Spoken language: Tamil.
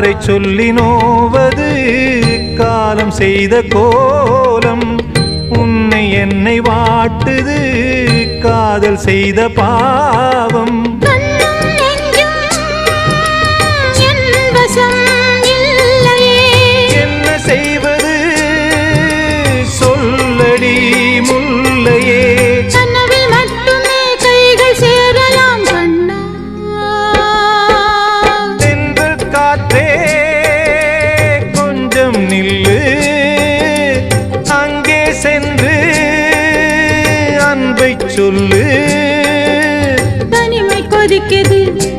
யாரை சொல்லி நோவது? காலம் செய்த கோலம் உன்னை என்னை வாட்டுது. காதல் செய்த பா சென்று அன்பை சொல்லு. தனிமை கொதிக்குது.